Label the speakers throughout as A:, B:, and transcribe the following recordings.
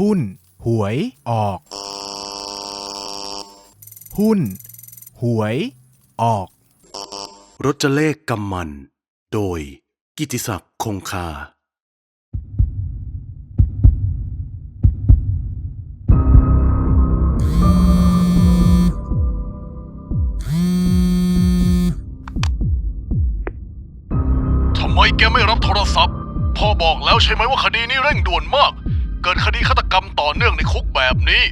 A: หุ้น หวย ออก หุ้น หวย ออก
B: รจเลขกำมัน โดย กิติศักดิ์คงคา
C: ทำไมแกไม่รับโทรศัพท์ พ่อบอกแล้วใช่ไหมว่าคดีนี้เร่งด่วนมาก เกิดคดีฆาตกรรมต่อเนื่องในคุกแบบนี้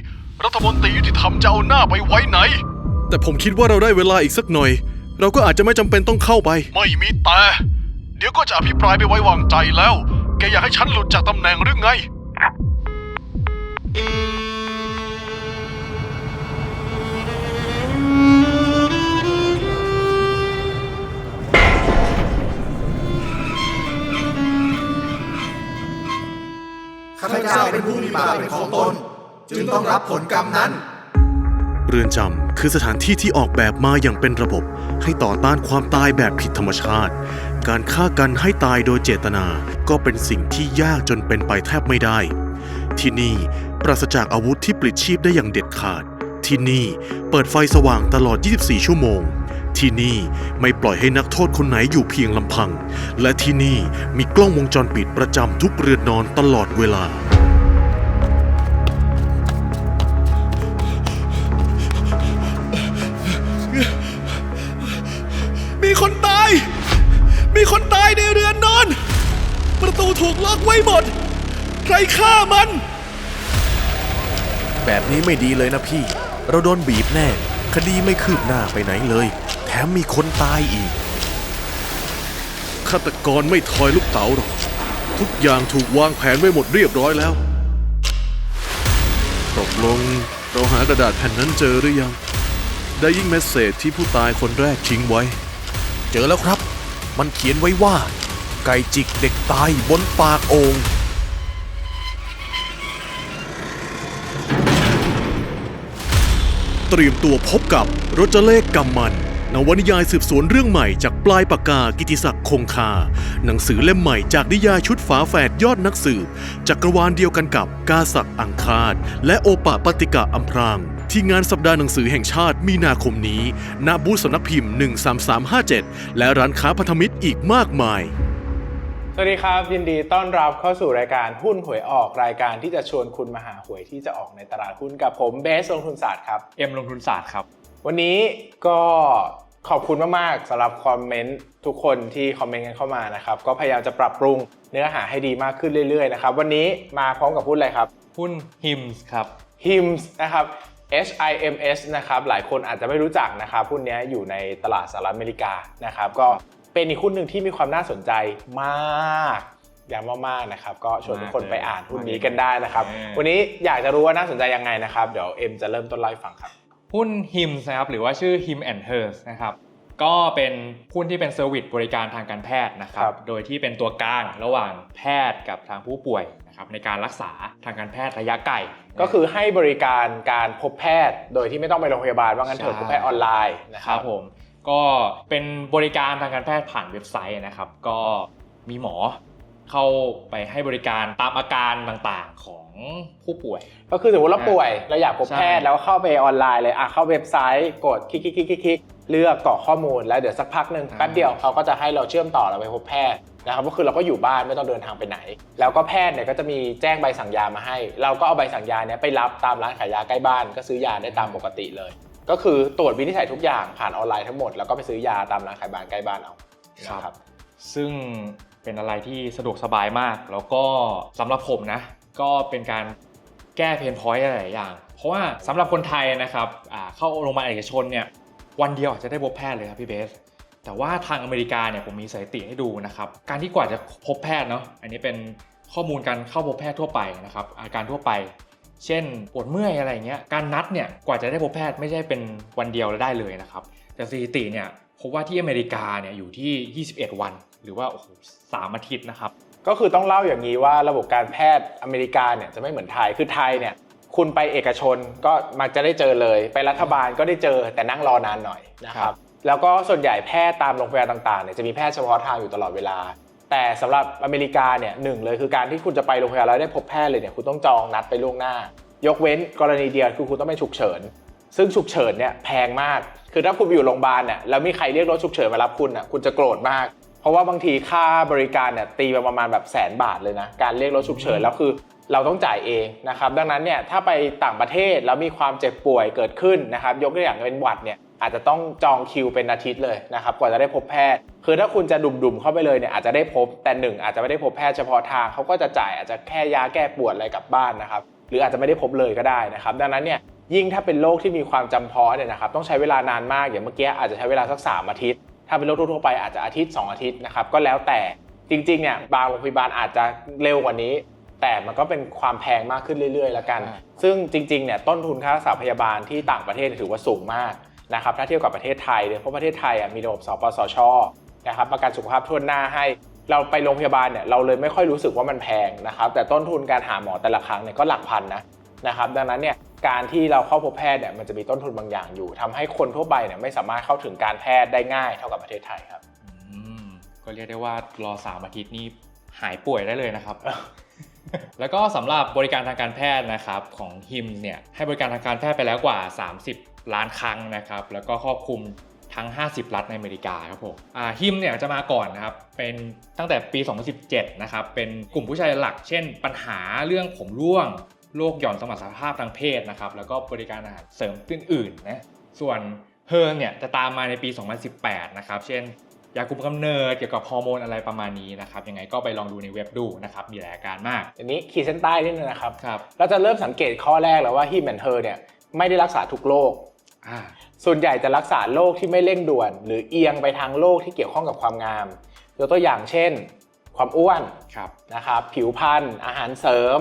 C: รัฐมนตรียุติธรรมจะเอาหน้าไปไว้ไหน
B: แต่ผมคิดว่าเราได้เวลาอีกสักหน่อย เราก็อาจจะไม่จำเป็นต้องเข้าไป
C: ไม่มีแต่ เดี๋ยวก็จะอภิปรายไม่ไว้วางใจแล้ว แกอยากให้ฉันหลุดจากตำแหน่งหรือไง
D: ข้า บาปเป็นของตน จึงต้องรับผลกรรมนั้น
B: เรือนจำคือสถานที่ที่ออกแบบมาอย่างเป็นระบบ ให้ต่อต้านความตายแบบผิดธรรมชาติ การฆ่ากันให้ตายโดยเจตนา ก็เป็นสิ่งที่ยากจนเป็นไปแทบไม่ได้ ที่นี่ปราศจากอาวุธที่ปลิดชีพได้อย่างเด็ดขาด ที่นี่เปิดไฟสว่างตลอด 24 ชั่วโมงที่นี่ไม่ปล่อยให้นักโทษคนไหนอยู่เพียงลำพัง และที่นี่มีกล้องวงจรปิดประจำทุกเรือนนอนตลอดเวลา
E: มีคนตายในเรือนนอน ประตูถูกล็อกไว้หมด ใครฆ่ามัน
A: แบบนี้ไม่ดีเลยนะพี่ เราโดนบีบแน่ คดีไม่คืบหน้าไปไหนเลย แถมมีคนตายอีก
B: ฆาตกรไม่ทอยลูกเต๋าหรอก ทุกอย่างถูกวางแผนไว้หมดเรียบร้อยแล้วตกลงเราหากระดาษแผ่นนั้นเจอหรือยัง ได้ยิ่งเมสเซจที่ผู้ตายคนแรกทิ้งไว้
A: เจอแล้วครับ มันเขียนไว้ว่า ไก่จิกเด็กตายบนปากโอง
B: เตรียมตัวพบกับรจเลขกำมัน นวนิยายสืบสวนเรื่องใหม่จากปลายปากกากิติศักดิ์คงคา หนังสือเล่มใหม่จากนิยายชุดฝาแฝดยอดนักสืบจักรวาลเดียวกันกับกาศักดิ์อังคารและโอปะปฏิกะอัมพราง ที่งานสัปดาห์หนังสือแห่งชาติมีนาคมนี้ ณ บูธสำนักพิมพ์ 13357 และร้านค้าพันธมิตรอีกมากมาย
F: สวัสดีครับ ยินดีต้อนรับเข้าสู่รายการหุ้นหวยออกรายการที่จะชวนคุณมาหาหวยที่จะออกในตลาดหุ้นกับผมเบสลงทุนศาสตร์ครับ
G: เอ็มลงทุนศาสตร์ครับ
F: วันนี้ก็ขอบคุณมากๆสำหรับคอมเมนต์ทุกคนที่คอมเมนต์กันเข้ามานะครับ ก็พยายามจะปรับปรุงเนื้อหาให้ดีมากขึ้นเรื่อยๆนะครับ วันนี้มาพร้อมกับหุ้นอะไรครับ
G: หุ้นฮิมส์ครับ
F: HIMS นะครับ H I M S นะครับหลายคนอาจจะไม่รู้จักนะครับหุ้นนี้อยู่ในตลาดสหรัฐอเมริกานะครับก็เป็นอีกหุ้นหนึ่งที่มีความน่าสนใจมากอย่างมากๆนะครับก็ชวนทุกคนไปอ่านหุ้นนี้กันได้นะครับ
G: อืม
F: วันนี้อยากจะรู้ว่าน่าสนใจยังไงนะครับ เดี๋ยวเอ็มจะเริ่มต้นเล่าให้ฟังครับ
G: หุ้นฮิมส์นะครับหรือว่าชื่อ Him and Hers นะครับก็เป็นหุ้นที่เป็นเซอร์วิสบริการทางการแพทย์นะครั
F: ครับบ
G: โดยที่เป็นตัวกลางระหว่างแพทย์กับทางผู้ป่วย นะครับในการรักษาทางการแพทย์ระยะไกล
F: ก็คือให้บริการการพบแพทย์ โดยที่ไม่ต้องไปโรงพยาบาลว่างั้นเถอะ
G: ใช่
F: พบแพทย์ออนไลน์นะค
G: ค
F: รั
G: รั
F: บบ
G: ผมก็เป็นบริการทางการแพทย์ผ่านเว็บไซต์นะครับ ก็มีหมอเข้าไปให้บริการตามอาการต่างๆของผู้ป่วย
F: ก็คือสมมติเราป่วยเราอยากพบ
G: ใช่
F: แพทย์แล้วก็เข้าไปออนไลน์เลยอะเข้าเว็บไซต์กดคลิกคลิกคลิกคลิกคลิกเลือกกรอกข้อมูลแล้วเดี๋ยวสักพักหนึ่งแป๊บเดียวเขาก็จะให้เราเชื่อมต่อเราไปพบแพทย์ นะครับก็คือเราก็อยู่บ้านไม่ต้องเดินทางไปไหน แล้วก็แพทย์เนี่ยก็จะมีแจ้งใบสั่งยามาให้ เราก็เอาใบสั่งยาเนี่ยไปรับตามร้านขายยาใกล้บ้าน ก็ซื้อยาได้ตามปกติเลย ก็คือตรวจวินิจฉัยทุกอย่างผ่านออนไลน์ทั้งหมดแล้วก็ไปซื้อยาตามร้านขายบ้านใกล้บ้านเอาครับ
G: ซึ่งเป็นอะไรที่สะดวกสบายมาก แล้วก็สำหรับผมนะ ก็เป็นการแก้เพนพอยต์หลายอย่าง เพราะว่าสำหรับคนไทยนะครับเข้าโรงพยาบาลเอกชนเนี่ยวันเดียวอาจจะได้พบแพทย์เลยครับพี่เบส แต่ว่าทางอเมริกาเนี่ยผมมีสถิติให้ดูนะครับ การที่กว่าจะพบแพทย์เนาะอันนี้เป็นข้อมูลการเข้าพบแพทย์ทั่วไปนะครับ อาการทั่วไป เช่นปวดเมื่อยอะไรเงี้ยการนัดเนี่ยกว่าจะได้พบแพทย์ไม่ใช่เป็นวันเดียวแล้วได้เลยนะครับ แต่สถิติเนี่ยพบว่าที่อเมริกาเนี่ยอยู่ที่ 21 วัน หรือว่าโอ้โหสามอาทิตย์นะครับ
F: ก็คือต้องเล่าอย่างนี้ว่าระบบการแพทย์อเมริกาเนี่ยจะไม่เหมือนไทยคือไทยเนี่ยคุณไปเอกชนก็มักจะได้เจอเลย ไปรัฐบาลก็ได้เจอแต่นั่งรอนานหน่อยนะค
G: รั
F: บ แล้วก็ส่วนใหญ่แพทย์ตามโรงพยาบาลต่างๆเนี่ยจะมีแพทย์เฉพาะทางอยู่ตลอดเวลา แต่สำหรับอเมริกาเนี่ยหนึ่งเลยคือการที่คุณจะไปโรงพยาบาลแล้วได้พบแพทย์เลยเนี่ยคุณต้องจองนัดไปล่วงหน้า ยกเว้นกรณีเดียวคือคุณต้องเป็นฉุกเฉิน ซึ่งฉุกเฉินเนี่ยแพงมาก คือถ้าคุณไปอยู่โรงพยาบาลเนี่ยแล้วมีใครเรียกรถฉุกเฉินมารับคุณอะคุณจะโกรธมาก เพราะว่าบางทีค่าบริการเนี่ยตีไปประมาณแบบแสนบาทเลยนะการเรียกรถฉุกเฉินแล้วคือเราต้องจ่ายเองนะครับดังนั้นเนี่ยถ้าไปต่างประเทศแล้วมีความเจ็บป่วยเกิดขึ้นนะครับยกตัวอย่างเป็นหวัดเนี่ย อาจจะต้องจองคิวเป็นอาทิตย์เลยนะครับกว่าจะได้พบแพทย์ คือถ้าคุณจะดุ่มๆเข้าไปเลยเนี่ยอาจจะได้พบแต่หนึ่งอาจจะไม่ได้พบแพทย์เฉพาะทางเขาก็จะจ่ายอาจจะแค่ยาแก้ปวดอะไรกลับบ้านนะครับหรืออาจจะไม่ได้พบเลยก็ได้นะครับ ดังนั้นเนี่ยยิ่งถ้าเป็นโรคที่มีความจำเพาะเนี่ยนะครับต้องใช้เวลานานมากอย่างเมื่อกี้อาจจะใช้เวลาสักสามอาทิตย์ ถ้าเป็นโรคทั่วๆไปอาจจะอาทิตย์ 2 อาทิตย์นะครับก็แล้วแต่จริงๆเนี่ยบางโรงพยาบาลอาจจะเร็วกว่านี้ แต่มันก็เป็นความแพงมากขึ้นเรื่อยๆ แล้วกัน
G: อ่า
F: ซึ่งจริงๆเนี่ยต้นทุนค่ารักษาพยาบาลที่ต่างประเทศถือว่าสูงมาก นะครับถ้าเทียบกับประเทศไทยเนี่ยเพราะประเทศไทยอะมีระบบสปสชนะครับประกันสุขภาพทั่วหน้าให้ เราไปโรงพยาบาลเนี่ยเราเลยไม่ค่อยรู้สึกว่ามันแพงนะครับแต่ต้นทุนการหาหมอแต่ละครั้งเนี่ยก็หลักพันนะนะครับดังนั้นเนี่ยการที่เราเข้าพบแพทย์เนี่ยมันจะมีต้นทุนบางอย่างอยู่ทำให้คนทั่วไปเนี่ยไม่สามารถเข้าถึงการแพทย์ได้ง่ายเท่ากับประเทศไทยครับ
G: อืมก็เรียกได้ว่ารอ3อาทิตย์นี่หายป่วยได้เลยนะครับ แล้วก็สำหรับบริการทางการแพทย์นะครับของฮิมเนี่ยให้บริการทางการแพทย์ไปแล้วกว่า 30 ล้านครั้งนะครับ แล้วก็ครอบคลุมทั้ง 50 รัฐในอเมริกาครับผมอ่าฮิมเนี่ยจะมาก่อนนะครับ เป็นตั้งแต่ปี 2017 นะครับ เป็นกลุ่มผู้ชายหลัก เช่น ปัญหาเรื่องผมร่วง โรคหย่อนสมรรถภาพทางเพศนะครับ แล้วก็บริการอาหารเสริมอื่นๆนะ ส่วนเฮิร์นเนี่ยจะตามมาในปี 2018 นะครับ เช่น ยาคุมกำเนิดเกี่ยวกับฮอร์โมนอะไรประมาณนี้นะครับ ยังไงก็ไปลองดูในเว็บดูนะครับ มีหลายอาการมาก
F: อันนี้ขีดเส้นใต้นิดนึงนะครับ
G: ครับ
F: เราจะเริ่มสังเกตข้อแรกแล้วว่าฮิมแอนเธอเนี่ยไม่ได้รักษาทุกโรค
G: อ่า
F: ส่วนใหญ่จะรักษาโรคที่ไม่เร่งด่วน หรือเอียงไปทางโรคที่เกี่ยวข้องกับความงามยกตัวอย่างเช่น ความอ้วน
G: ครับ
F: นะครับผิวพรรณอาหารเสริม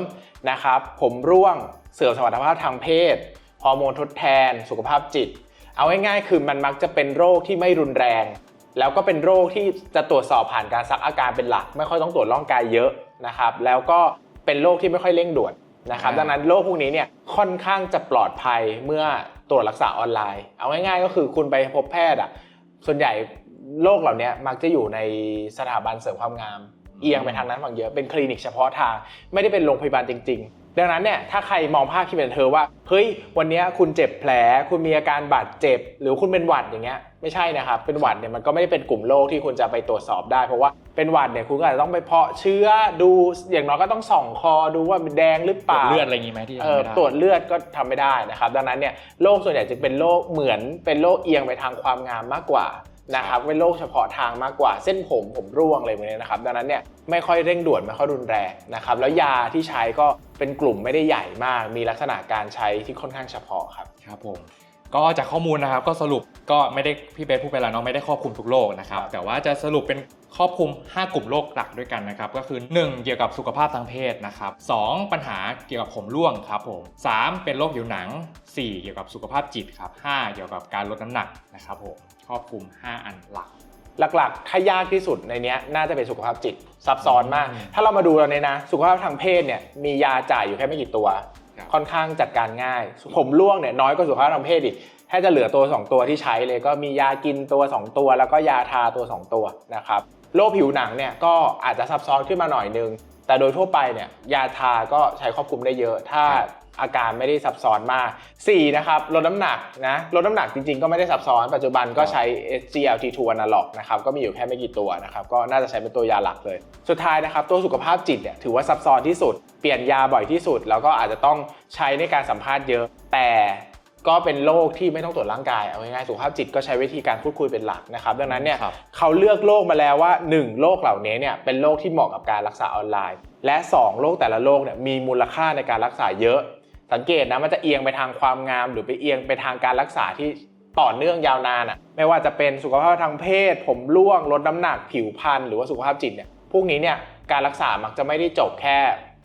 F: นะครับผมร่วงเสื่อมสมรรถภาพทางเพศฮอร์โมนทดแทน สุขภาพจิต เอาง่ายๆคือมันมักจะเป็นโรคที่ไม่รุนแรง แล้วก็เป็นโรคที่จะตรวจสอบผ่านการซักอาการเป็นหลัก ไม่ค่อยต้องตรวจร่างกายเยอะนะครับแล้วก็เป็นโรคที่ไม่ค่อยเร่งด่วนนะครับ
G: อ่า
F: ดังนั้นโรคพวกนี้เนี่ยค่อนข้างจะปลอดภัยเมื่อ ตรวจรักษาออนไลน์ เอาง่ายๆ ก็คือคุณไปพบแพทย์อะส่วนใหญ่โรคเหล่านี้มักจะอยู่ในสถาบันเสริมความงาม เอียงไปทางนั้นฝั่งเยอะเป็นคลินิกเฉพาะทาง ไม่ได้เป็นโรงพยาบาลจริง ๆ ดังนั้นเนี่ยถ้าใครมองภาพที่เป็นเธอว่าเฮ้ยวันนี้คุณเจ็บแผล คุณมีอาการบาดเจ็บ หรือคุณเป็นหวัดอย่างเงี้ยไม่ใช่นะครับเป็นหวัดเนี่ยมันก็ไม่ได้เป็นกลุ่มโรคที่คุณจะไปตรวจสอบได้ เพราะว่า เป็นหวัดเนี่ยคุณก็อาจจะต้องไปเพาะเชื้อดูอย่างน้อยก็ต้องส่องคอดูว่ามันแดงหรือเป
G: ตรวจ
F: ล่า
G: เลือดอะไรอย่างงี้ไหมที่
F: เอ
G: ทำ
F: อ
G: ไม่ได้
F: ตรวจเลือดก็ทำไม่ได้นะครับ ดังนั้นเนี่ยโรคส่วนใหญ่จะเป็นโรคเหมือนเป็นโรคเอียงไปทางความงามมากกว่านะครับเป็นโรคเฉพาะทางมากกว่า เส้นผมผมร่วงอะไรแบบนี้นะครับดังนั้นเนี่ยไม่ค่อยเร่งด่วนไม่ค่อยรุนแรงนะครับแล้วยาที่ใช้ก็เป็นกลุ่มไม่ได้ใหญ่มาก มีลักษณะการใช้ที่ค่อนข้างเฉพาะครับ
G: ครับผม ก็จากข้อมูลนะครับก็สรุปก็ไม่ได้พี่เบสพูดไปแล้วเนาะไม่ได้ครอบคลุมทุกโรคนะครับ
F: ครับ
G: แต่ว่าจะสรุปเป็นครอบคลุม 5 กลุ่มโรคหลักด้วยกันนะครับก็คือ 1 เกี่ยวกับสุขภาพทางเพศนะครับ2ปัญหาเกี่ยวกับผมร่วงครับผม3เป็นโรคผิวหนัง 4 เกี่ยวกับสุขภาพจิตครับ5เกี่ยวกับการลดน้ำหนักนะครับผมครอบคลุม 5 อันหลัก
F: หลักๆ ถ้ายากที่สุดในเนี้ยน่าจะเป็นสุขภาพจิตซับซ้อนมาก
G: อืม
F: ถ้าเรามาดูเราเนี่ยนะ สุขภาพทางเพศเนี่ยมียาจ่ายอยู่แค่ไม่กี่ตัว
G: ค่
F: อนข้างจัดการง่าย ผมร่วงเนี่ยน้อยกว่าสุขภาพทางเพศอีกแค่จะเหลือตัว 2 ตัวที่ใช้เลยก็มียากินตัว 2 ตัว แล้วก็ยาทาตัว 2 ตัวนะครับโรคผิวหนังเนี่ยก็อาจจะซับซ้อนขึ้นมาหน่อยนึง แต่โดยทั่วไปเนี่ยยาทาก็ใช้ครอบคลุมได้เยอะ ถ้า อาการไม่ได้ซับซ้อนมาก 4 นะครับลดน้ำหนักนะลดน้ำหนักจริงๆ ก็ไม่ได้ซับซ้อนปัจจุบันก็ใช้ SGLT2 analog นะครับก็มีอยู่แค่ไม่กี่ตัวนะครับก็น่าจะใช้เป็นตัวยาหลักเลย สุดท้ายนะครับตัวสุขภาพจิตเนี่ยถือว่าซับซ้อนที่สุด เปลี่ยนยาบ่อยที่สุด แล้วก็อาจจะต้องใช้ในการสัมภาษณ์เยอะ แต่ก็เป็นโรคที่ไม่ต้องตรวจร่างกายเอาง่ายๆสุขภาพจิตก็ใช้วิธีการพูดคุยเป็นหลักนะครับดังนั้นเนี่ย
G: ครับ
F: เขาเลือกโรคมาแล้วว่า 1 โรคเหล่านี้เนี่ยเป็นโรคที่เหมาะกับการรักษาออนไลน์ และ 2 โรคแต่ละโรคเนี่ยมีมูลค่าในการรักษาเยอะ สังเกตนะมันจะเอียงไปทางความงาม หรือไปเอียงไปทางการรักษาที่ต่อเนื่องยาวนานอะไม่ว่าจะเป็นสุขภาพทางเพศ ผมร่วงลดน้ำหนักผิวพรรณหรือว่าสุขภาพจิตเนี่ยพวกนี้เนี่ยการรักษามักจะไม่ได้จบแค่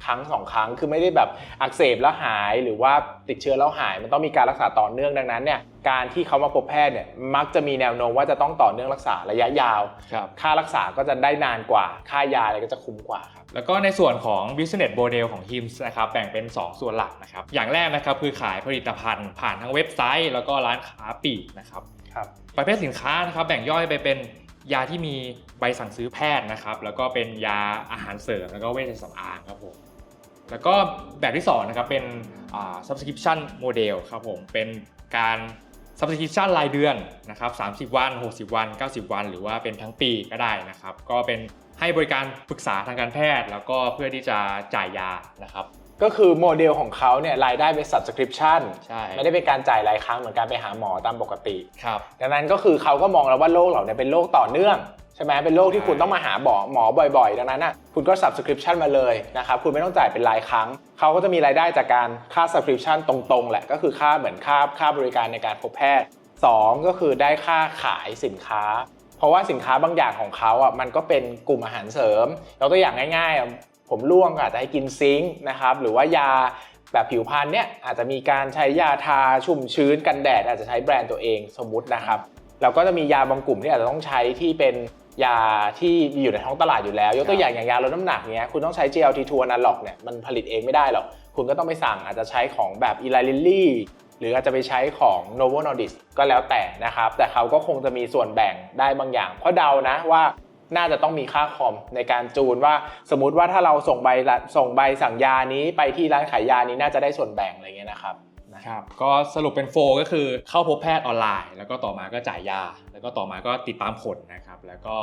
F: ครั้งสองครั้งคือไม่ได้แบบอักเสบแล้วหายหรือว่าติดเชื้อแล้วหาย มันต้องมีการรักษาต่อเนื่องดังนั้นเนี่ยการที่เขามาพบแพทย์เนี่ยมักจะมีแนวโน้มว่าจะต้องต่อเนื่องรักษาระยะยาว
G: ครับ
F: ค่ารักษาก็จะได้นานกว่า ค่ายาอะไรก็จะคุ้มกว่าครับ
G: แล้วก็ในส่วนของ business model ของ HIMS นะครับแบ่งเป็น 2 ส่วนหลักนะครับอย่างแรกนะครับคือขายผลิตภัณฑ์ผ่านทั้งเว็บไซต์ แล้วก็ร้านค้าปลีกนะครับ
F: ครับ
G: ประเภทสินค้านะครับแบ่งย่อยไปเป็นยาที่มีใบสั่งซื้อแพทย์นะครับแล้วก็เป็นยาอาหารเสริมแล้วก็เวชสำอางครับผม แล้วก็แบบที่สองนะครับเป็นอ่า subscription model ครับผมเป็นการ subscription รายเดือนนะครับ30 วัน 60 วัน 90 วัน หรือว่าเป็นทั้งปีก็ได้นะครับ ก็เป็นให้บริการปรึกษาทางการแพทย์ แล้วก็เพื่อที่จะจ่ายยานะครับ
F: ก็คือโมเดลของเขาเนี่ยรายได้เป็น subscription
G: ใช่
F: ไม่ได้เป็นการจ่ายรายครั้งเหมือนการไปหาหมอตามปกติ
G: ครับ
F: ดังนั้นก็คือเขาก็มองแล้วว่าโรคเหล่านี้เป็นโรคต่อเนื่อง ใช่ไหมเป็นโรคที่คุณต้องมาหาหมอหมอบ่อยๆ ดังนั้นน่ะคุณก็ subscription มาเลยนะครับ คุณไม่ต้องจ่ายเป็นรายครั้ง เขาก็จะมีรายได้จากการค่า subscription ตรงๆ แหละ ก็คือค่าเหมือนค่าค่าบริการในการพบแพทย์สองก็คือได้ค่าขายสินค้า เพราะว่าสินค้าบางอย่างของเขาอะมันก็เป็นกลุ่มอาหารเสริมยกตัวอย่างง่ายๆ ผมร่วงอาจจะให้กินซิงค์นะครับหรือว่ายาแบบผิวพรรณเนี่ยอาจจะมีการใช้ยาทาชุ่มชื้นกันแดด อาจจะใช้แบรนด์ตัวเองสมมุตินะครับเราก็จะมียาบางกลุ่มที่อาจจะต้องใช้ที่เป็น ยาที่มีอยู่ในท้องตลาดอยู่แล้ว ยกตัวอย่างอย่างยาลดน้ำหนักเนี้ยคุณต้องใช้ GLT2 analog เนี่ยมันผลิตเองไม่ได้หรอก คุณก็ต้องไปสั่งอาจจะใช้ของแบบ Eli Lilly หรืออาจจะไปใช้ของ Novo Nordisk ก็แล้วแต่นะครับ แต่เขาก็คงจะมีส่วนแบ่งได้บางอย่าง เพราะเดานะว่าน่าจะต้องมีค่าคอมในการจูนว่าสมมุติว่าถ้าเราส่งใบละส่งใบสั่งยานี้ไปที่ร้านขายยานี้น่าจะได้ส่วนแบ่งอะไรเงี้ยนะครับ
G: ครับ ก็สรุปเป็นโฟก็คือเข้าพบแพทย์ออนไลน์ แล้วก็ต่อมาก็จ่ายยา แล้วก็ต่อมาก็ติดตามผลนะครับ แล้วก็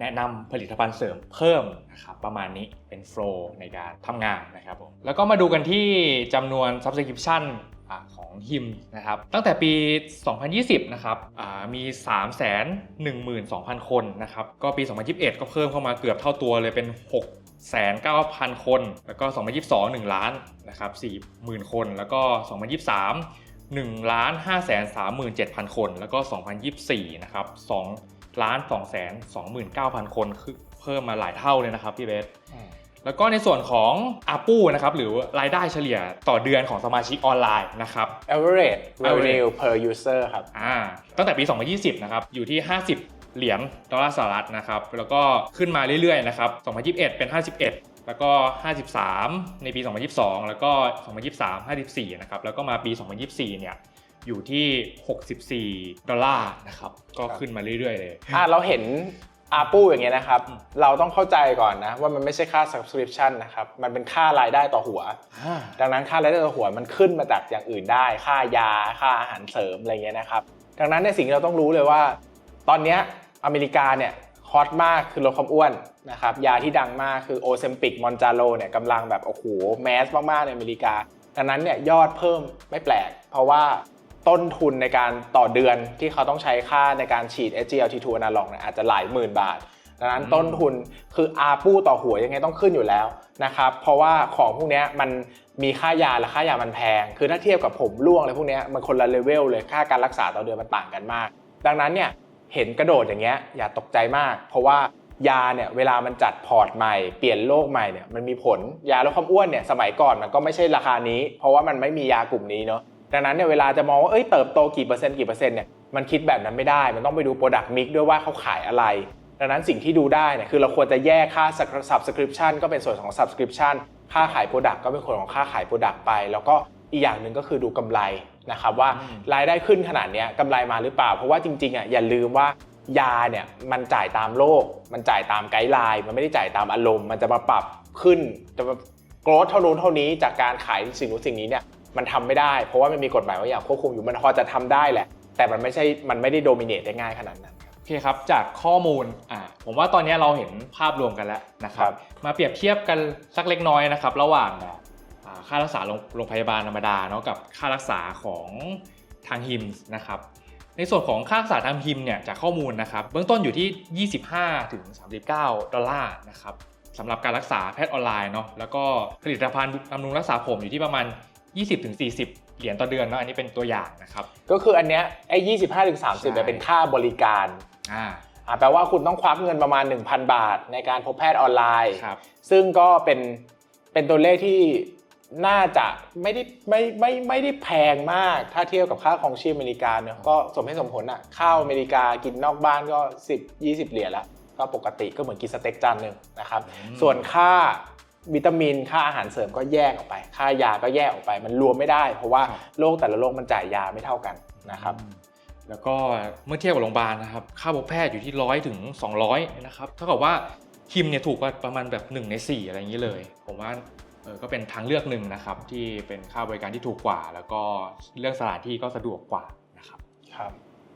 G: แนะนำผลิตภัณฑ์เสริมเพิ่มนะครับประมาณนี้เป็นโฟล์ในการทำงานนะครับผมแล้วก็มาดูกันที่จำนวน subscription อ่าของฮิมนะครับตั้งแต่ปี 2020 นะครับอ่ามี 312,000 คนนะครับก็ปี 2021 ก็เพิ่มเข้ามาเกือบเท่าตัวเลยเป็น 6 9,000คน แล้วก็ 2022 1 ล้านนะครับ40,000คน แล้วก็ 2023 1ล้าน5แสน37,000 คน แล้วก็ 2024 นะครับ2ล้าน2แสน29,000 คน คือเพิ่มมาหลายเท่าเลยนะครับพี่เบสแล้วก็ในส่วนของอาปูนะครับ หรือรายได้เฉลี่ยต่อเดือนของสมาชิกออนไลน์นะครับ
F: average revenue per user ครับ
G: อ่าตั้งแต่ปี 2020 นะครับ อยู่ที่ 50 เหรียญดอลลาร์สหรัฐนะครับ แล้วก็ขึ้นมาเรื่อยๆนะครับ 2021 เป็น 51 แล้วก็ 53 ในปี 2022 แล้วก็ 2023 54 นะครับ แล้วก็มาปี 2024 เนี่ยอยู่ที่ 64 ดอลลาร์นะครับ ก็ขึ้นมาเรื่อยๆเลย
F: อะเราเห็นอาปูอย่างเงี้ยนะครับ
G: อืม
F: เราต้องเข้าใจก่อนนะว่ามันไม่ใช่ค่า subscription นะครับ มันเป็นค่ารายได้ต่อหัว
G: อ่า
F: ดังนั้นค่ารายได้ต่อหัวมันขึ้นมาจากอย่างอื่นได้ ค่ายา ค่าอาหารเสริมอะไรเงี้ยนะครับ ดังนั้นในยสิ่งที่เราต้องรู้เลยว่า ตอนเนี้ยอเมริกาเนี่ยฮอตมากคือลดความอ้วนนะครับยาที่ดังมากคือโอเซมปิกมอนจาโ o เนี่ยกำลังแบบโอ้โหแมสมากๆในอเมริกา ดังนั้นเนี่ยยอดเพิ่มไม่แปลก เพราะว่าต้นทุนในการต่อเดือนที่เขาต้องใช้ค่าในการฉีด SGLT2 analog เนี่ยอาจจะหลายหมื่นบาท ดังนั้นต้นทุนคืออาปูต่อหัวยังไงต้องขึ้นอยู่แล้วนะครับเพราะว่าของพวกเนี้ยมันมีค่ายาและค่ายามันแพง คือถ้าเทียบกับผมร่วงอะไรพวกเนี้ยมันคนละเลเวลเลยค่าการรักษาต่อเดือนมันต่างกันมาก ดังนั้นเนี่ย เห็นกระโดดอย่างเงี้ยอย่าตกใจมาก เพราะว่ายาเนี่ยเวลามันจัดพอร์ตใหม่เปลี่ยนโรคใหม่เนี่ยมันมีผลยาลดความอ้วนเนี่ยสมัยก่อนมันก็ไม่ใช่ราคานี้ เพราะว่ามันไม่มียากลุ่มนี้เนาะดังนั้นเนี่ยเวลาจะมองว่าเอ้ยเติบโตกี่เปอร์เซ็นต์กี่เปอร์เซ็นต์เนี่ยมันคิดแบบนั้นไม่ได้ มันต้องไปดู Product Mix ด้วยว่าเขาขายอะไร ดังนั้นสิ่งที่ดูได้เนี่ยคือเราควรจะแยกค่า subscription ก็เป็นส่วนของ subscription ค่าขาย Product ก็เป็นส่วนของค่าขาย Product ไป แล้วก็อีกอย่างหนึ่งก็คือดูกำไร นะครับว่า
G: อืม
F: รายได้ขึ้นขนาดเนี้ยกำไรมาหรือเปล่า เพราะว่าจริงๆอะอย่าลืมว่ายาเนี่ยมันจ่ายตามโรคมันจ่ายตามไกด์ไลน์ มันไม่ได้จ่ายตามอารมณ์ มันจะมาปรับขึ้นจะมาโกรธเท่านู้นเท่านี้จากการขายสิ่งนู้นสิ่งนี้เนี่ยมันทำไม่ได้ เพราะว่ามันมีกฎหมายว่าอย่างควบคุมอยู่มันพอจะทำได้แหละ แต่มันไม่ใช่มันไม่ได้โดมิเนตได้ง่ายขนาดนั้น
G: โอเคครับจากข้อมูลอ่าผมว่าตอนนี้เราเห็นภาพรวมกันแล้วนะค
F: ครั
G: รับ
F: บ
G: มาเปรียบเทียบกันสักเล็กน้อยนะครับระหว่างอ่า ค่ารักษาโรงโรงพยาบาลธรรมดาเนาะกับค่ารักษาของทางฮิมส์นะครับในส่วนของค่ารักษาทางฮิมเนี่ยจากข้อมูลนะครับเบื้องต้นอยู่ที่ 25ถึง39 ดอลลาร์นะครับสำหรับการรักษาแพทย์ออนไลน์เนาะแล้วก็ผลิตภัณฑ์บำรุงรักษาผมอยู่ที่ประมาณ 20ถึง40 เหรียญต่อเดือนเนาะอันนี้เป็นตัวอย่างนะครับ
F: ก็คืออันเนี้ยไอ้ยี่สิบห้าถึงสามสิบเนี่ย
G: ใช่
F: เป็นค่าบริการ
G: อ่า
F: อ่าแปลว่าคุณต้องควักเงินประมาณ 1,000 บาท ในการพบแพทย์ออนไลน์
G: ครับ
F: ซึ่งก็เป็นเป็นตัวเลขที่ น่าจะไม่ได้ไม่ไม่ไม่ได้แพงมาก ถ้าเทียบกับค่าของชีพอเมริกาเนอะก็สมเหตุสมผลอะข้าวอเมริกากินนอกบ้านก็ 10 20 เหรียญละก็ปกติก็เหมือนกินสเต็กจานหนึ่งนะครับ
G: อืม
F: ส่วนค่าวิตามินค่าอาหารเสริมก็แยกออกไป ค่ายาก็แยกออกไป มันรวมไม่ได้ เพราะว่าโรคแต่ละโรคมันจ่ายยาไม่เท่ากันนะครับ
G: แล้วก็เมื่อเทียบกับโรงพยาบาลนะครับ ค่าพบแพทย์อยู่ที่ร้อยถึง 200นะครับเท่ากับว่าคิมเนี่ยถูกกว่าประมาณแบบ1ใน4อะไรอย่างนี้เลย ผมว่าเออ ก็เป็นทางเลือกหนึ่งนะครับที่เป็นค่าบริการที่ถูกกว่า แล้วก็เรื่องสถานที่ก็สะดวกกว่านะครับ
F: ครับ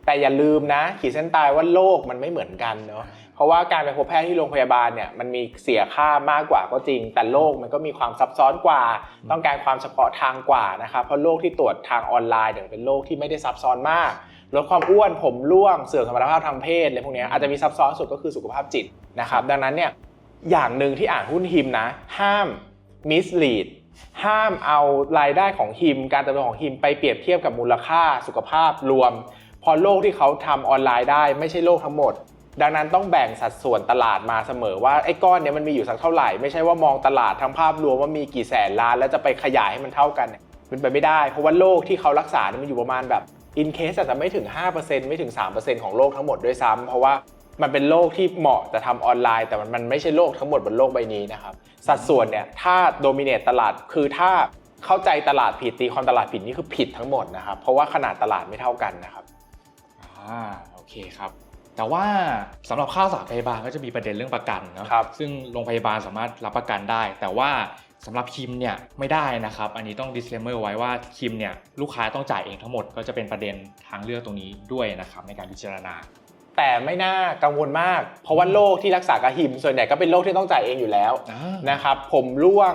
F: แต่อย่าลืมนะขีดเส้นตายว่าโลกมันไม่เหมือนกันเนาะเพราะว่าการไปพบแพทย์ที่โรงพยาบาลเนี่ยมันมีเสียค่ามากกว่าก็จริง แต่โลกมันก็มีความซับซ้อนกว่า ต้องการความเฉพาะทางกว่านะครับเพราะโรคที่ตรวจทางออนไลน์เนี่ยเป็นโรคที่ไม่ได้ซับซ้อนมากลดความอ้วนผมร่วงเสื่อมสมรรถภาพทางเพศอะไรพวกเนี้ยอาจจะมีซับซ้อนสุดก็คือสุขภาพจิตนะครับดังนั้นเนี่ยอย่างหนึ่งที่อ่านหุ้นฮิมนะ ห้าม มิสลีดห้ามเอารายได้ของฮิม การเติบโตของฮิมไปเปรียบเทียบกับมูลค่าสุขภาพรวม พอโลกที่เขาทำออนไลน์ได้ไม่ใช่โลกทั้งหมด ดังนั้นต้องแบ่งสัดส่วนตลาดมาเสมอว่าไอ้ก้อนเนี้ยมันมีอยู่สักเท่าไหร่ ไม่ใช่ว่ามองตลาดทั้งภาพรวมว่ามีกี่แสนล้าน แล้วจะไปขยายให้มันเท่ากันเนี่ยเป็นไปไม่ได้ เพราะว่าโลกที่เขารักษาเนี่ยมันอยู่ประมาณแบบอินเคสอาจจะไม่ถึง 5%ไม่ถึง 3%ของโลกทั้งหมดด้วยซ้ำเพราะว่า มันเป็นโลกที่เหมาะจะทำออนไลน์ แต่มันมันไม่ใช่โลกทั้งหมดบนโลกใบนี้นะครับสัดส่วนเนี่ยถ้าโดมิเนตตลาดคือถ้าเข้าใจตลาดผิดตีความตลาดผิดนี่คือผิดทั้งหมดนะครับ เพราะว่าขนาดตลาดไม่เท่ากันนะครับ
G: อ่าโอเคครับแต่ว่าสำหรับค่ารักษาพยาบาลก็จะมีประเด็นเรื่องประกันเนาะ
F: ครับ
G: ซึ่งโรงพยาบาลสามารถรับประกันได้ แต่ว่าสำหรับคิมเนี่ยไม่ได้นะครับ อันนี้ต้อง disclaimer ไว้ว่าคิมเนี่ยลูกค้าต้องจ่ายเองทั้งหมดก็จะเป็นประเด็นทางเลือกตรงนี้ด้วยนะครับในการพิจารณา
F: แต่ไม่น่ากังวลมาก เพราะว่าโรคที่รักษากับหิมส่วนใหญ่ก็เป็นโรคที่ต้องจ่ายเองอยู่แล้ว
G: อ่าน
F: นะครับผมร่วง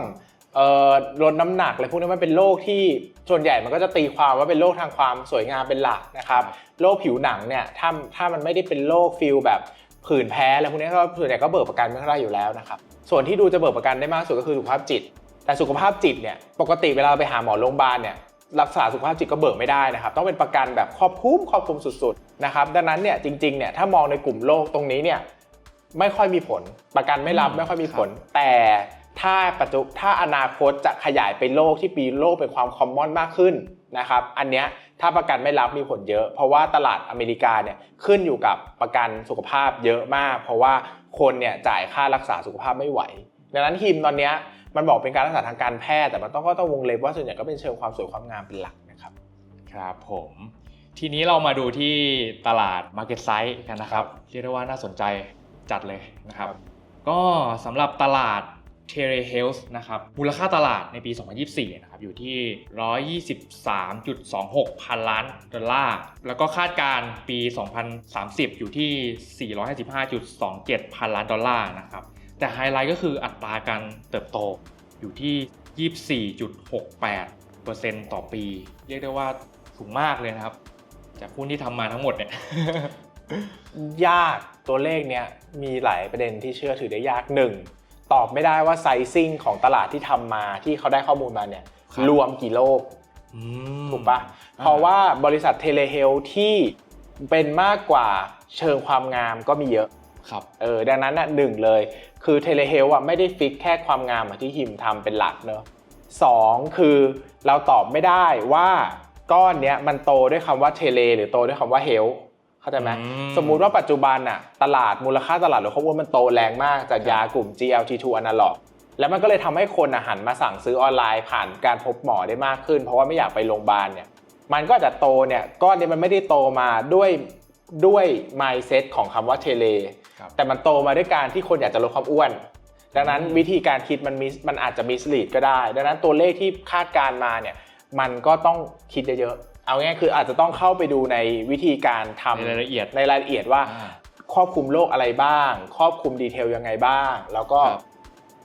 F: เอ่อลดน้ำหนักอะไรพวกนี้มันเป็นโรคที่ส่วนใหญ่มันก็จะตีความว่าเป็นโรคทางความสวยงามเป็นหลักนะครับโรคผิวหนังเนี่ยถ้าถ้ามันไม่ได้เป็นโรคฟิลแบบผื่นแพ้อะไรพวกนี้ก็ส่วนใหญ่ก็เบิกประกันไม่ได้อยู่แล้วนะครับส่วนที่ดูจะเบิกประกันได้มากสุดก็คือสุขภาพจิต แต่สุขภาพจิตเนี่ยปกติเวลาไปหาหมอโรงพยาบาลเนี่ย รักษาสุขภาพจิตก็เบิกไม่ได้นะครับ ต้องเป็นประกันแบบครอบคลุมครอบคลุมสุดๆนะครับดังนั้นเนี่ยจริงๆเนี่ยถ้ามองในกลุ่มโรคตรงนี้เนี่ยไม่ค่อยมีผลประกันไม่รับไม่ค่อยมีผล แต่ถ้าปัจจุถ้าอนาคตจะขยายไปโรคที่ปีโรคเป็นความคอมมอนมากขึ้นนะครับอันเนี้ยถ้าประกันไม่รับมีผลเยอะ เพราะว่าตลาดอเมริกาเนี่ยขึ้นอยู่กับประกันสุขภาพเยอะมาก เพราะว่าคนเนี่ยจ่ายค่ารักษาสุขภาพไม่ไหว ดังนั้นฮิมตอนเนี้ย มันบอกเป็นการรักษาทางการแพทย์แต่มันต้องก็ต้องวงเล็บว่าส่วนใหญ่ก็เป็นเชิงความสวยความงามเป็นหลักนะครับ
G: ครับผม ทีนี้เรามาดูที่ตลาด Market Size กันนะครับ เรียกได้ว่าน่าสนใจจัดเลยนะครับ ก็สำหรับตลาด t e l e Health นะครับ มูลค่าตลาดในปี 2024 นะครับ อยู่ที่ 123.26 พันล้านดอลลาร์ แล้วก็คาดการณ์ปี 2030 อยู่ที่ 455.27 พันล้านดอลลาร์นะครับ แต่ไฮไลท์ก็คืออัตราการเติบโตอยู่ที่ 24.68%ต่อปี เรียกได้ว่าสูงมากเลยนะครับ จากหุ้นที่ทำมาทั้งหมดเนี่ย
F: ยากตัวเลขเนี้ยมีหลายประเด็นที่เชื่อถือได้ยากหนึ่งตอบไม่ได้ว่าไซซิ่งของตลาดที่ทำมาที่เขาได้ข้อมูลมาเนี่ย
G: ครับ
F: รวมกี่โลก
G: อืม
F: ถูกปะเพราะว่าบริษัทเทเลเฮลที่เป็นมากกว่าเชิงความงามก็มีเยอะ
G: ครับ
F: เออดังนั้นน่ะหนึ่งเลย คือเทเลเฮลอะไม่ได้ฟิกแค่ความงามเหมือนที่ฮิมทำเป็นหลักเนอะสองคือเราตอบไม่ได้ว่าก้อนเนี้ยมันโตด้วยคำว่าเทเล หรือโตด้วยคำว่าเฮลเข้าใจไหม
G: อืม
F: สมมุติว่าปัจจุบันน่ะตลาดมูลค่าตลาดหรือข้อมูลมันโตแรงมากจากยากลุ่ม GLT2 analog แล้วมันก็เลยทำให้คนอะหันมาสั่งซื้อออนไลน์ผ่านการพบหมอได้มากขึ้น เพราะว่าไม่อยากไปโรงพยาบาลเนี่ยมันก็อาจจะโตเนี่ยก้อนเนี้มันไม่ได้โตมาด้วยด้วย mindset ของคำว่าเทเล
G: ครับ
F: แต่มันโตมาด้วยการที่คนอยากจะลดความอ้วน ดังนั้นวิธีการคิดมันมิสมันอาจจะมิสลีดก็ได้ ดังนั้นตัวเลขที่คาดการณ์มาเนี่ยมันก็ต้องคิดเยอะๆเอาง่ายๆคืออาจจะต้องเข้าไปดูในวิธีการทำ
G: ในรายละเอียด
F: ในรายละเอียดว่า
G: อ่า
F: ครอบคลุมโรคอะไรบ้าง ครอบคลุมดีเทลยังไงบ้าง แล้วก็
G: ครับ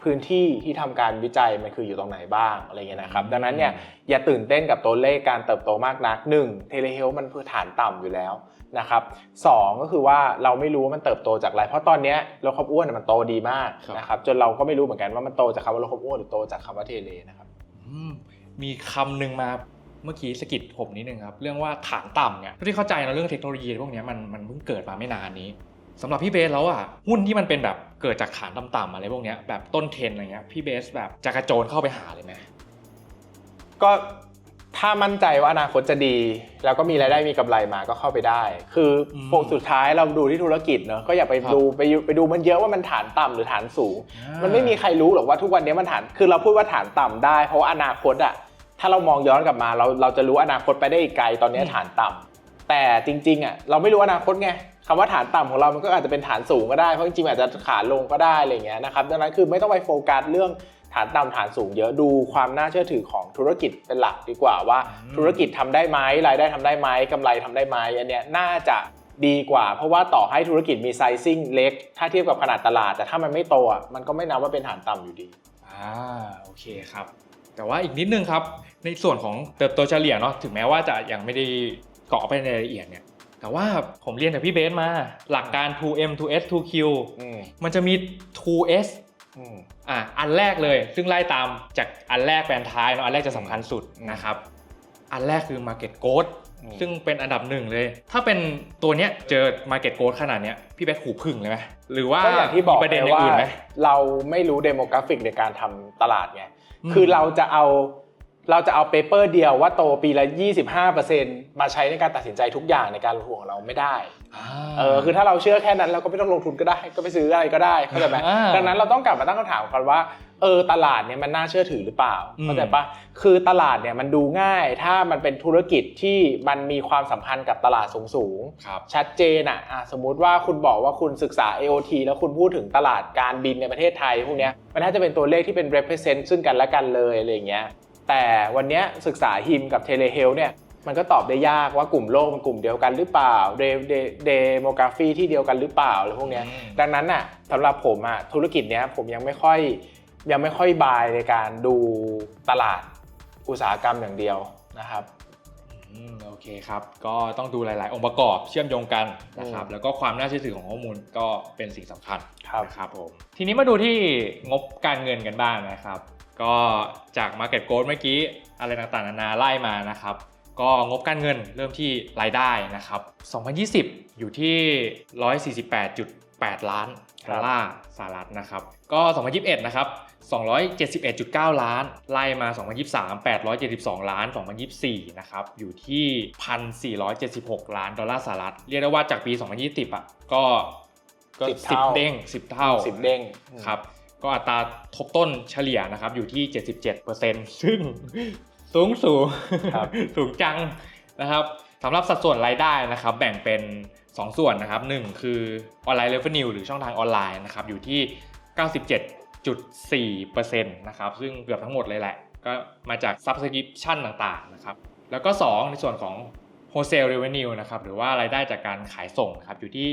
F: พื้นที่ที่ทำการวิจัยมันคืออยู่ตรงไหนบ้างอะไรเงี้ยนะครับ
G: อืม
F: ดังนั้นเนี่ยอย่าตื่นเต้นกับตัวเลขการเติบโตมากนักหนึ่งเทเลเฮลมันพื้นฐานต่ำอยู่แล้ว นะครับสองก็คือว่าเราไม่รู้ว่ามันเติบโตจากอะไร เพราะตอนเนี้ยโรคความอ้วนเนยมันโตดีมาก
G: ครับ
F: นะครับจนเราก็ไม่รู้เหมือนกันว่ามันโตจากคำว่าโรคความอ้วนหรือโตจากคำว่าเทเลนะครับ
G: อืมมีคำหนึ่งมาเมื่อกี้สะกิดผมนิดนึงครับเรื่องว่าฐานต่ำเนี่ยที่เข้าใจนะเรื่องเทคโนโลยีพวกเนี้ยมันมันเพิ่งเกิดมาไม่นานนี้สำหรับพี่เบสแล้วอะหุ้นที่มันเป็นแบบเกิดจากฐานต่ำๆอะไรพวกเนี้ยแบบต้นเทรนอะไรเงี้ยพี่เบสแบบจะกระโจนเข้าไปหาเลยไหม
F: ก็ ถ้ามั่นใจว่าอนาคตจะดี แล้วก็มีรายได้มีกำไรมาก็เข้าไปได้ คืออ
G: ม
F: ปกสุดท้ายเราดูที่ธุรกิจเนอะก็อย่าไป
G: ครับ
F: ดูไปดูไปดูมันเยอะว่ามันฐานต่ำหรือฐานสูง
G: อ่ามั
F: มันไม่มีใครรู้หรอกว่าทุกวันนี้มันฐานคือเราพูดว่าฐานต่ำได้ เพราะว่าอนาคตอะถ้าเรามองย้อนกลับมาเราเราจะรู้อนาคตไปได้อีกไกลตอนนี้ฐานต่ำแต่จริงๆอะเราไม่รู้อนาคตไงคำว่าฐานต่ำของเรา มันก็อาจจะเป็นฐานสูงก็ได้ เพราะจริงๆอาจจะขาลงก็ได้อะไรอย่างเงี้ยนะครับ ดังนั้นคือไม่ต้องไปโฟกัสเรื่อง ฐานต่ำฐานสูงเยอะดูความน่าเชื่อถือของธุรกิจเป็นหลักดีกว่าว่า ธุรกิจทำได้ไหมรายได้ทำได้ไหมกำไรทำได้ไหมอันเนี้ยน่าจะดีกว่า เพราะว่าต่อให้ธุรกิจมีไซซิ่งเล็ก ถ้าเทียบกับขนาดตลาด แต่ถ้ามันไม่โตอะมันก็ไม่นับว่าเป็นฐานต่ำอยู่ดี
G: อ่าโอเคครับ แต่ว่าอีกนิดนึงครับ ในส่วนของเติบโตเฉลี่ยเนาะถึงแม้ว่าจะยังไม่ได้เกาะไปในรายละเอียดเนี่ยแต่ว่าผมเรียนจากพี่เบสมาหลักการ 2M 2S 2Q
F: อืม
G: มันจะมี 2S
F: อืม
G: อะอันแรกเลยซึ่งไล่ตามจากอันแรกแปลนท้ายเนาะอันแรกจะสำคัญสุดนะครับ อันแรกคือ Market Growth
F: อืม
G: ซึ่งเป็นอันดับหนึ่งเลย ถ้าเป็นตัวเนี้ยเจอ Market Growth ขนาดเนี้ยพี่เบสหูพึ่งเลยไหมหรือว่า
F: ก็อย่างที่บอก
G: มีประ
F: ไป
G: เด็นอย่า
F: ว่าง
G: อื่นไหม
F: เราไม่รู้เดโมกราฟิกในการทำตลาดไง
G: อืม
F: คือเราจะเอา เราจะเอาเปเปอร์เดียวว่าโตปีละ 25%มาใช้ในการตัดสินใจทุกอย่างในการลงทุนของเราไม่ได้เออคือถ้าเราเชื่อแค่นั้นเราก็ไม่ต้องลงทุนก็ได้ ก็ไปซื้ออะไรก็ได้เข้าใจไหม
G: อ่า
F: ดังนั้นเราต้องกลับมาตั้งคำถามกันว่าเออตลาดเนี่ยมันน่าเชื่อถือหรือเปล่า
G: อืม
F: เข้าใจปะคือตลาดเนี่ยมันดูง่าย ถ้ามันเป็นธุรกิจที่มันมีความสัมพันธ์กับตลาดสูงๆ
G: ครับ
F: ชัดเจนอะอะสมมุติว่าคุณบอกว่าคุณศึกษา AOT แล้วคุณพูดถึงตลาดการบินในประเทศไทยพวกเนี้ยมันน่าจะเป็นตัวเลขที่เป็น represent ซึ่งกันและกันเลยอะไรอย่างเงี้ย แต่วันเนี้ยศึกษาฮิมกับ telehealth เนี่ยมันก็ตอบได้ยากว่ากลุ่มโลกมันกลุ่มเดียวกันหรือเปล่าเดเดเดโมกราฟีที่เดียวกันหรือเปล่าอะไรพวกเนี้ย
G: อืม
F: ดังนั้นอะสำหรับผมอะธุรกิจเนี้ยผมยังไม่ค่อยยังไม่ค่อยบายในการดูตลาดอุตสาหกรรมอย่างเดียวนะครับ
G: อืมโอเคครับ ก็ต้องดูหลาย ๆ องค์ประกอบเชื่อมโยงกันนะครับ
F: อืม
G: แล้วก็ความน่าเชื่อถือของข้อมูลก็เป็นสิ่งสำคัญ
F: ครับ
G: นะครับผมทีนี้มาดูที่งบการเงินกันบ้างนะครับ ก็จาก Market Growth เมื่อกี้อะไรต่างๆนานาไล่มานะครับ ก็งบการเงินเริ่มที่รายได้นะครับ 2020 อยู่ที่ 148.8 ล้านดอลลาร์สหรัฐนะครับ ก็ 2021 นะครับ 271.9 ล้าน ไล่มา 2023 872 ล้าน 2024 นะครับ อยู่ที่ 1,476 ล้านดอลลาร์สหรัฐ เรียกได้ว่าจากปี 2020 อะ ก็ก็
F: สิบ
G: 10
F: เท่า
G: เด้ง10เท่า
F: สิบเด้ง
G: ครับ ก็อัตราทบต้นเฉลี่ยนะครับอยู่ที่ 77%ซึ่งสูงสูง
F: ครับ
G: สูงจังนะครับสำหรับสัดส่วนรายได้นะครับแบ่งเป็น 2 ส่วนนะครับ1คือออนไลน์เรเวนิวหรือช่องทางออนไลน์นะครับอยู่ที่ 97.4%นะครับซึ่งเกือบทั้งหมดเลยแหละ ก็มาจาก Subscription ต่างๆนะครับแล้วก็ 2 ในส่วนของ Wholesale Revenue นะครับหรือว่ารายได้จากการขายส่งครับอยู่ที่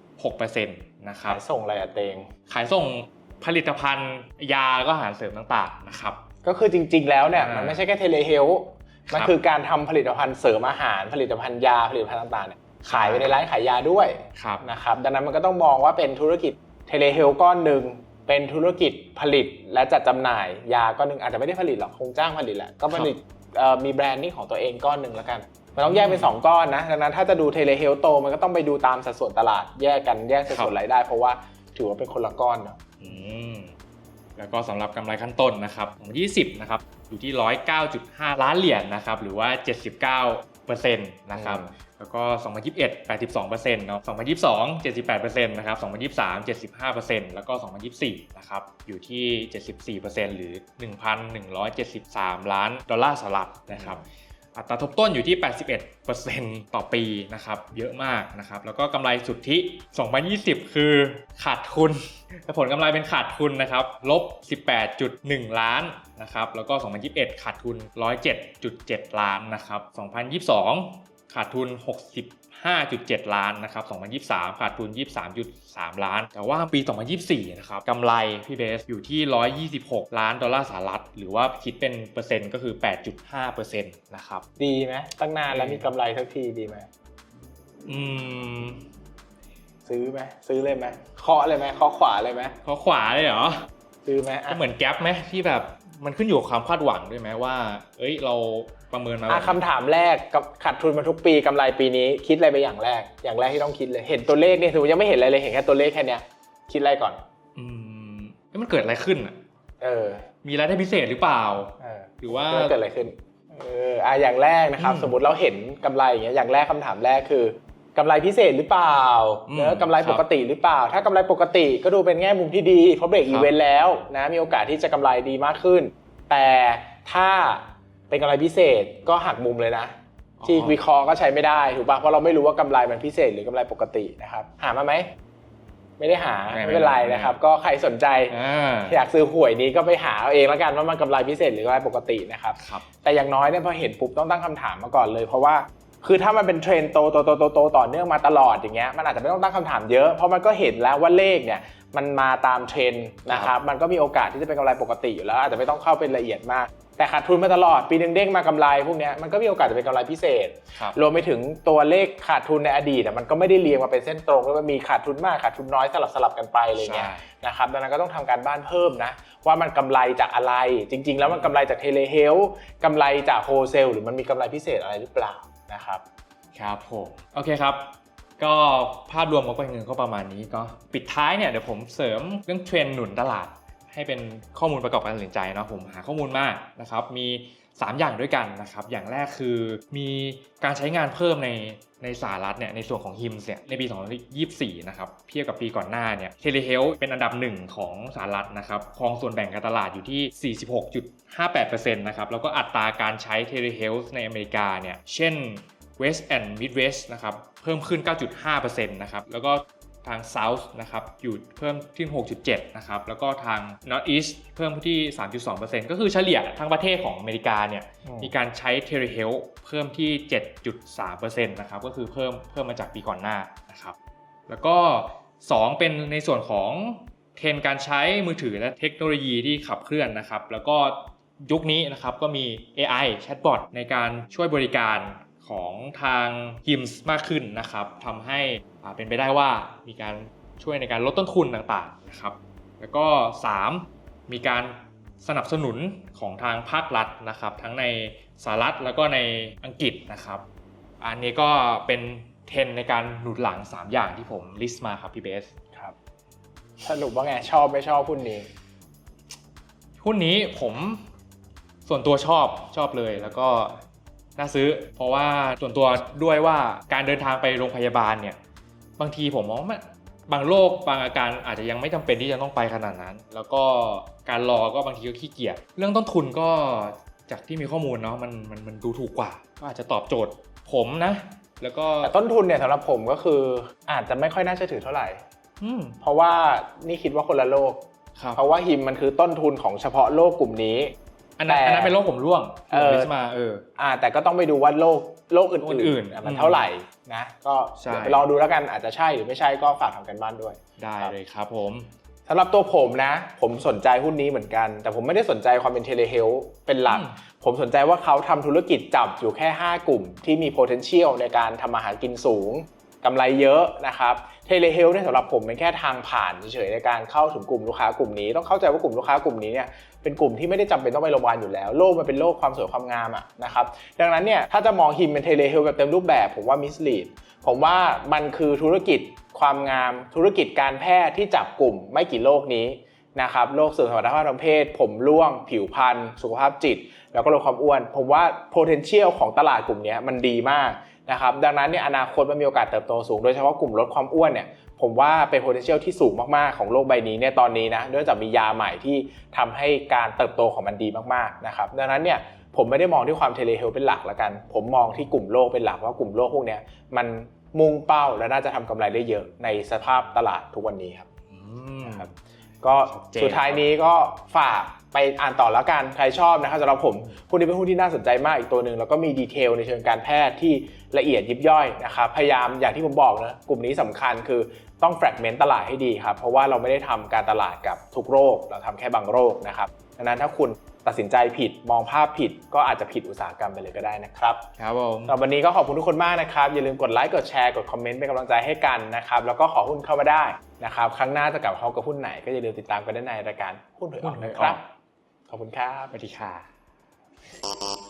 G: 2.6%นะครับ
F: ขายส่งอะไรอะเตง
G: ขายส่ง ผลิตภัณฑ์ยาแล้วก็อาหารเสริมต่างๆนะครับ
F: ก็คือจริง ๆ แล้วเนี่ย
G: อ่ามั
F: มันไม่ใช่แค่เทเลเฮลมัน
G: ครับ
F: คือการทำผลิตภัณฑ์เสริมอาหาร ผลิตภัณฑ์ยาผลิตภัณฑ์ต่างๆเนี่ยขายไปในร้านขายยาด้วย
G: ครับ
F: นะครับดังนั้นมันก็ต้องมองว่าเป็นธุรกิจเทเลเฮลก้อนหนึ่งเป็นธุรกิจผลิตและจัดจำหน่าย ยาก้อนหนึ่งอาจจะไม่ได้ผลิตหรอกคงจ้างผลิตแหละก็ผลิตเอ่อมีแบรนดิ้งของตัวเองก้อนหนึ่งแล้วกันมันต้องแยกเป็นสองก้อนนะดังนั้นถ้าจะดูเทเลเฮลโตมันก็ต้องไปดูตามสัดส่วนตลาดแยกกันแยกสัดส่วนรายได้ เพราะว่า ถือว่าเป็นคนละก้อนเนาะ
G: อืมแล้วก็สำหรับกำไรขั้นต้นนะครับของ 20 นะครับ อยู่ที่ 109.5 ล้านเหรียญนะครับ หรือว่า 79%นะครับ
F: อืม
G: แล้วก็ 2021 82%เนาะ 2022 78%นะครับ 2023 75%แล้วก็ 2024 นะครับ อยู่ที่ 74%หรือ 1,173 ล้านดอลลาร์สหรัฐนะครับ อัตราทบต้นอยู่ที่ 81%ต่อปีนะครับเยอะมากนะครับแล้วก็กำไรสุทธิ 2020 คือขาดทุนแต่ผลกำไรเป็นขาดทุนนะครับลบ 18.1 ล้านนะครับแล้วก็ 2021 ขาดทุน 107.7 ล้านนะครับ 2022 ขาดทุน 65.7 ล้านนะครับ 2023 ขาดทุน 23.3 ล้าน แต่ว่าปี 2024 นะครับกำไรพี่เบสอยู่ที่ 126 ล้านดอลลาร์สหรัฐ หรือว่าคิดเป็นเปอร์เซ็นต์ก็คือ 8.5%นะครับ
F: ดีไหมตั้งนานแล้วมีกำไรสักทีดีไหม
G: อืม
F: ซื้อไหมซื้อเลยไหมเคาะเลยไหมเคาะขวาเลยไหม
G: เขาขวาเลยเหรอ
F: ซื้อไหม
G: ก็เหมือนแก๊ปไหมที่แบบมันขึ้นอยู่กับความคาดหวังด้วยไหมว่า เอ้ยเรา ประเมินมา
F: อะคำถามแรกกับขาดทุนมาทุกปีกำไรปีนี้ คิดอะไรไปอย่างแรก อย่างแรกที่ต้องคิดเลย เห็นตัวเลขเนี่ยถือว่ายังไม่เห็นอะไรเลย เห็นแค่ตัวเลขแค่เนี้ย คิดอะไรก่อน
G: อืมเอ้ยมันเกิดอะไรขึ้นอะ
F: เออ
G: มีรายได้พิเศษหรือเปล่า
F: เออ
G: หรือว่า
F: ว่าเกิดอะไรขึ้น เอออะอย่างแรกนะครับ
G: อืม
F: สมมติเราเห็นกำไรอย่างเงี้ย อย่างแรกคำถามแรกคือกำไรพิเศษหรือเปล่า
G: อืม
F: เนอะกำไรปกติหรือเปล่า ถ้ากำไรปกติก็ดูเป็นแง่มุมที่ดีเพราะเบรก
G: ครับ
F: อีเวนต์แล้วนะ มีโอกาสที่จะกำไรดีมากขึ้น แต่ถ้า เป็นกำไรพิเศษก็หักมุมเลยนะ ที่
G: อ๋อ
F: วิเคราะห์ก็ใช้ไม่ได้ถูกปะเพราะเราไม่รู้ว่ากำไรมันพิเศษหรือกำไรปกตินะครับ หามาไหม ไม่ได้หาไม่เป็นไรนะครับ ก็ใครสนใจ
G: อ่า
F: อยากซื้อหวยนี้ก็ไปหาเอาเองแล้วกันว่ามันกำไรพิเศษหรือกำไรปกตินะครับ
G: ครับ
F: แต่อย่างน้อยเนี่ยพอเห็นปุ๊บต้องตั้งคำถามมาก่อนเลย เพราะว่าคือถ้ามันเป็นเทรนด์โตโตโตโตโตต่อเนื่องมาตลอดอย่างเงี้ยมันอาจจะไม่ต้องตั้งคำถามเยอะเพราะมันก็เห็นแล้วว่าเลขเนี่ยมันมาตามเทรนด์นะครับมันก็มีโอกาสที่จะเป็นกำไรปกติอยู่แล้วอาจจะไม่ต้องเข้าเป็นละเอียดมาก แต่ขาดทุนมาตลอด ปีหนึ่งเด้งมากำไรพวกเนี้ยมันก็มีโอกาสจะเป็นกำไรพิเศษ
G: ครับ
F: รวมไปถึงตัวเลขขาดทุนในอดีตอะมันก็ไม่ได้เรียงมาเป็นเส้นตรงแล้วมันมีขาดทุนมากขาดทุนน้อยสลับสลับๆกันไปอะไรเงี้ย
G: ใช่
F: นะครับดังนั้นก็ต้องทำการบ้านเพิ่มนะว่ามันกำไรจากอะไร จริง ๆ แล้วมันกำไรจากเทเลเฮลกำไรจากโฮเซลหรือมันมีกำไรพิเศษอะไรหรือเปล่านะครับ
G: ครับผมโอเคครับก็ภาพรวมของการเงินก็ประมาณนี้ก็ปิดท้ายเนี่ยเดี๋ยวผมเสริมเรื่องเทรนด์หนุนตลาด ให้เป็นข้อมูลประกอบการตัดสินใจเนาะผมหาข้อมูลมานะครับ มี 3 อย่างด้วยกันนะครับ อย่างแรกคือมีการใช้งานเพิ่มในในสหรัฐเนี่ยในส่วนของ HIMS เนี่ยในปี 2024 นะครับเทียบกับปีก่อนหน้าเนี่ย Telehealth เป็นอันดับหนึ่งของสหรัฐนะครับครองส่วนแบ่งการตลาดอยู่ที่ 46.58%นะครับแล้วก็อัตราการใช้ Telehealth ในอเมริกาเนี่ยเช่น West and Midwest นะครับ เพิ่มขึ้น 9.5%นะครับ แล้วก็ ทาง South นะครับอยู่เพิ่มที่ 6.7 นะครับแล้วก็ทาง Northeast เพิ่มที่ 3.2%ก็คือเฉลี่ยทั้งประเทศของอเมริกาเนี่ย
F: อืม
G: มีการใช้ Telehealth เพิ่มที่ 7.3%นะครับก็คือเพิ่มเพิ่มมาจากปีก่อนหน้านะครับแล้วก็ 2 เป็นในส่วนของเทรนด์การใช้มือถือและเทคโนโลยีที่ขับเคลื่อนนะครับ แล้วก็ยุคนี้นะครับก็มี AI Chatbot ในการช่วยบริการ ของทาง HIMS มากขึ้นนะครับทำให้อ่าเป็นไปได้ว่ามีการช่วยในการลดต้นทุนต่างๆนะครับ แล้วก็ 3 มีการสนับสนุนของทางภาครัฐนะครับ ทั้งในสหรัฐแล้วก็ในอังกฤษนะครับ อันนี้ก็เป็นเทรนด์ในการหนุนหลัง 3 อย่างที่ผมลิสต์มาครับพี่เบส
F: ครับสรุปว่าไงชอบไม่ชอบหุ้นนี้
G: หุ้นนี้ผมส่วนตัวชอบชอบเลยแล้วก็ น่าซื้อ เพราะว่าส่วนตัวด้วยว่าการเดินทางไปโรงพยาบาลเนี่ยบางทีผมมองว่าบางโรคบางอาการอาจจะยังไม่จำเป็นที่จะต้องไปขนาดนั้น แล้วก็การรอก็บางทีก็ขี้เกียจเรื่องต้นทุนก็จากที่มีข้อมูลเนาะมันมันมันดูถูกกว่า ก็อาจจะตอบโจทย์ผมนะ แล้วก็
F: แต่ต้นทุนเนี่ยสำหรับผมก็คืออาจจะไม่ค่อยน่าเชื่อถือเท่าไหร่
G: อืม
F: เพราะว่านี่คิดว่าคนละโลก
G: ครับ
F: เพราะว่าฮิมมันคือต้นทุนของเฉพาะโลกกลุ่มนี้
G: อันนั้น
F: แต่
G: อันนั้นเป็นโรคผมร่วง
F: เออ
G: ลิสต์มาเออ
F: อ่า แต่ก็ต้องไปดูว่าโลกโลกอื่น
G: โลกอื่น
F: ๆอะมัน
G: อืม
F: เท่าไหร่นะก็
G: ใช่
F: เดี๋ยวไปลองดูแล้วกันอาจจะใช่หรือไม่ใช่ก็ฝากทำกันบ้านด้วย
G: ได้เลยครับผม
F: สำหรับตัวผมนะ ผมสนใจหุ้นนี้เหมือนกัน แต่ผมไม่ได้สนใจความเป็นเทเลเฮลเป็นหลัก
G: อืม
F: ผมสนใจว่าเขาทำธุรกิจจับอยู่แค่ 5 กลุ่ม ที่มี potential ในการทำอาหารกินสูงกำไรเยอะนะครับเทเลเฮลเนี่ยสำหรับผมเป็นแค่ทางผ่านเฉยๆในการเข้าถึงกลุ่มลูกค้ากลุ่มนี้ ต้องเข้าใจว่ากลุ่มลูกค้ากลุ่มนี้เนี่ย เป็นกลุ่มที่ไม่ได้จำเป็นต้องไปโรงพยาบาลอยู่แล้วโลกมันเป็นโลกความสวยความงามอะนะครับดังนั้นเนี่ยถ้าจะมองฮิมเป็นเทเลเฮลแบบเต็มรูปแบบ ผมว่ามิสลีดผมว่ามันคือธุรกิจความงามธุรกิจการแพทย์ที่จับกลุ่มไม่กี่โรคนี้นะครับโรคเสื่อมสมรรถภาพทางเพศ ผมร่วง ผิวพรรณสุขภาพจิต แล้วก็ลดคความอ้วน ผมว่า potential ของตลาดกลุ่มนี้มันดีมาก นะครับดังนั้นเนี่ยอนาคตมันมีโอกาสเติบโตสูง โดยเฉพาะกลุ่มลดความอ้วนเนี่ยผมว่าเป็น potential ที่สูงมากๆ ของโลกใบนี้เนี่ยตอนนี้นะเนื่องจากมียาใหม่ที่ทำให้การเติบโตของมันดีมากๆนะครับดังนั้นเนี่ยผมไม่ได้มองที่ความเทเลเฮลเป็นหลักละกัน ผมมองที่กลุ่มโลกเป็นหลักว่ากลุ่มโลกพวกเนี้ยมันมุ่งเป้าและน่าจะทำกำไรได้เยอะในสภาพตลาดทุกวันนี้ครับ
G: อืม
F: ครับก็
G: ชัดเจน
F: สุดท้ายนี้ก็ฝากไปอ่านต่อแล้วกันใครชอบนะครับสำหรับผมหุ้นนี้เป็นหุ้นที่น่าสนใจมากอีกตัวหนึ่งแล้วก็มีดีเทลในเชิงการแพทย์ที่ ละเอียดยิบย่อยนะครับพยายามอย่างที่ผมบอกนะกลุ่มนี้สำคัญคือต้องแฟกเมนต์ตลาดให้ดีครับ เพราะว่าเราไม่ได้ทำการตลาดกับทุกโรค เราทำแค่บางโรคนะครับดังนั้นถ้าคุณตัดสินใจผิดมองภาพผิด ก็อาจจะผิดอุตสาหกรรมไปเลยก็ได้นะครับ
G: ครับผม
F: สำหรับวันนี้ก็ขอบคุณทุกคนมากนะครับ อย่าลืมกดไลค์กดแชร์กดคอมเมนต์เป็นกำลังใจให้กันนะครับแล้วก็ขอหุ้นเข้ามาได้นะครับครั้งหน้าจะกลับมาพบกับหุ้นไหน ก็อย่าลืมติดตามกันได้ในรายการหุ้นหวยออกนะครับขอบคุณครับ
G: สวัสดีค่ะ